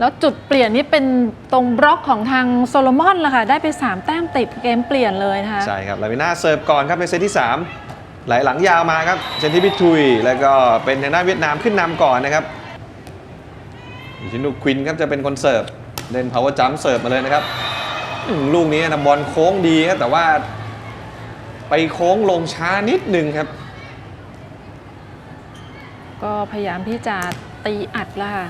แล้วจุดเปลี่ยนนี่เป็นตรงบล็อกของทางโซโลมอนละค่ะ ได้ไป 3 แต้มติดเกมเปลี่ยนเลยนะคะ ใช่ครับลาวิน่าเสิร์ฟก่อนครับในเซตที่ 3 ไหลหลังยาวมาครับเชนทิพิทุย แล้วก็เป็นทางด้านเวียดนามขึ้นนำก่อนนะครับชินุควินครับจะเป็นคนเสิร์ฟเล่น power jump เสิร์ฟมาเลยนะครับอืมลูกนี้นะบอลโค้งดีครับแต่ว่า ไปโค้งลงช้านิดนึงครับ ก็พยายามที่จะตีอัดละค่ะ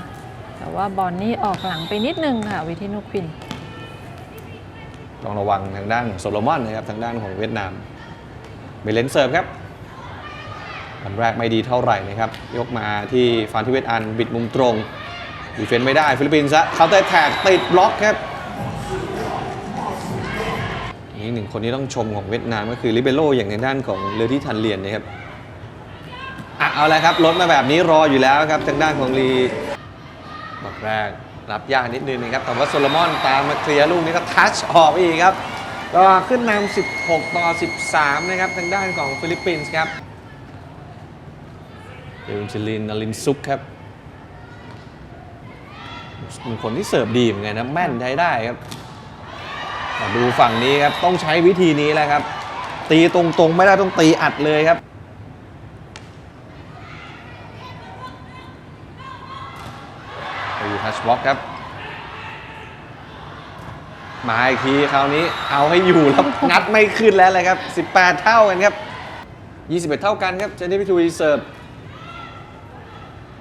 แต่ว่าบอลนี่ออกหลังไปนิดนึงค่ะวิทินุควิน ต้องระวังทางด้านโซโลมอนนะครับทางด้านของเวียดนามเบเลนเสิร์ฟครับวันแรกไม่ดีเท่าไหร่นะครับ ยกมาที่ฟานทิเวตอันบิดมุมตรงดีเฟนต์ไม่ได้ฟิลิปปินส์เขาเตะแท็กติดบล็อกครับอีกหนึ่งคนที่ต้องชมของเวียดนามก็คือลิเบโรอย่างในด้านของเลอที่ทันเลียนนะครับอะเอาละครับลดมาแบบนี้รออยู่แล้วครับทางด้านของลี แรกรับยากนิดนึงนะครับ แต่ว่าโซโลมอนตามมาเคลียร์ลูกนี้ก็ทัชออกอีกครับ ก็ขึ้นนำ 16 ต่อ 13 นะครับ ทางด้านของฟิลิปปินส์ครับเดวินชิลินนาลินซุกครับเป็นคนที่เสิร์ฟดีเหมือนกันนะ แม่นใช้ได้ครับมาดูฝั่งนี้ครับ ต้องใช้วิธีนี้แหละครับ ตีตรงๆ ไม่ได้ต้องตีอัดเลยครับ ไปอยู่ทัชบล็อกครับ มาอีกทีคราวนี้เอาให้อยู่แล้วงัดไม่ขึ้นแล้วเลยครับ 18 เท่ากันครับ 21 เท่ากันครับเจนนี่พิทูรีเสิร์ฟ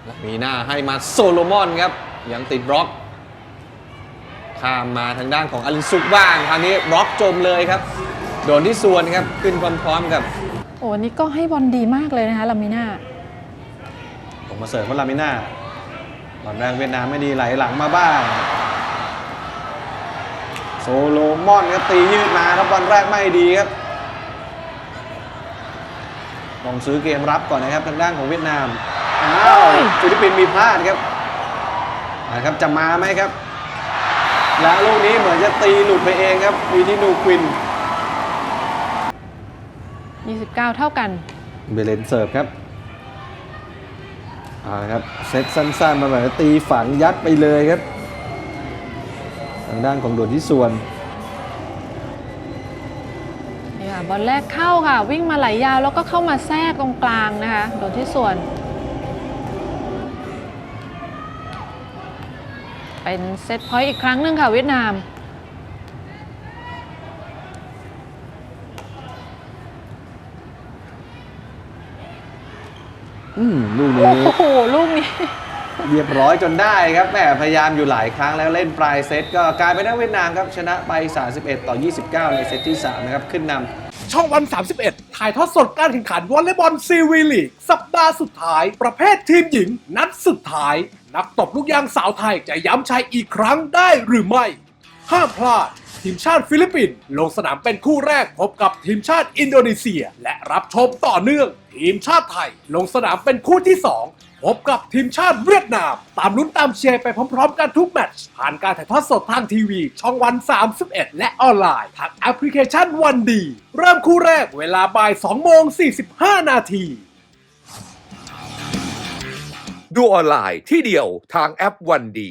แล้วมีหน้าให้มาโซโลมอนครับ ยังติดบล็อก ข้ามมาทางด้านของอลินซุกบ้างคราวนี้บล็อกจมเลยครับ โดนที่ส่วนครับ ขึ้นพร้อมๆกับ โอ้นี่ก็ให้บอลดีมากเลยนะคะลามิน่าผมมาเสิร์ฟว่าลามิน่า ตอนแรกเวียดนามไม่ดีไหลหลังมาบ้าง โซโลมอนครับตียืดมาครับบอลแรกไม่ดีครับต้องซื้อเกมรับก่อนนะครับทางด้านของเวียดนามอ้าวฟิลิปปินส์มีพลาดครับนะครับจะมาไหมครับ และลูกนี้เหมือนจะตีหลุดไปเองครับมีที่นูควิน 29 เท่ากัน เบเลนเสิร์ฟครับ เอาละครับเซตสั้นๆมาแบบตีฝังยัดไปเลยครับ ทางด้านของโดดที่ส่วนนี่ค่ะบอลแรกเข้าค่ะ วิ่งมาไหลยาวแล้วก็เข้ามาแทรกตรงกลางนะคะ โดนที่ส่วน เป็นเซตพอยต์อีกครั้งหนึ่งค่ะเวียดนาม อืมลูกนี้ โอ้โหลูกนี้ เรียบร้อยจนได้ครับแหมพยายามอยู่หลายครั้งแล้วเล่นปลายเซตก็กลายเป็นนักเวียดนามครับ ชนะไป 31 ต่อ 29 ในเซตที่ 3 นะครับ ขึ้นนำช่องวัน 31 ถ่ายทอดสดการแข่งขันวอลเลย์บอลซีวีลีกสัปดาห์สุดท้าย ประเภททีมหญิง นัดสุดท้าย นักตบลูกยางสาวไทยจะย้ำชัยอีกครั้งได้หรือไม่ ห้ามพลาด ทีมชาติฟิลิปปินส์ลงสนามเป็นคู่แรกพบกับทีมชาติอินโดนีเซีย และรับชมต่อเนื่อง ทีมชาติไทย ลงสนามเป็นคู่ที่ 2 พบกับทีมชาติเวียดนาม ตามลุ้นตามเชียร์ไปพร้อมๆกันทุกแมตช์ผ่านการถ่ายทอดสดทางทีวี ช่องวัน 31 และออนไลน์ทางแอปพลิเคชันวันดี เริ่มคู่แรกเวลาบ่าย2โมง45 นาทีดูออนไลน์ที่เดียวทางแอปวันดี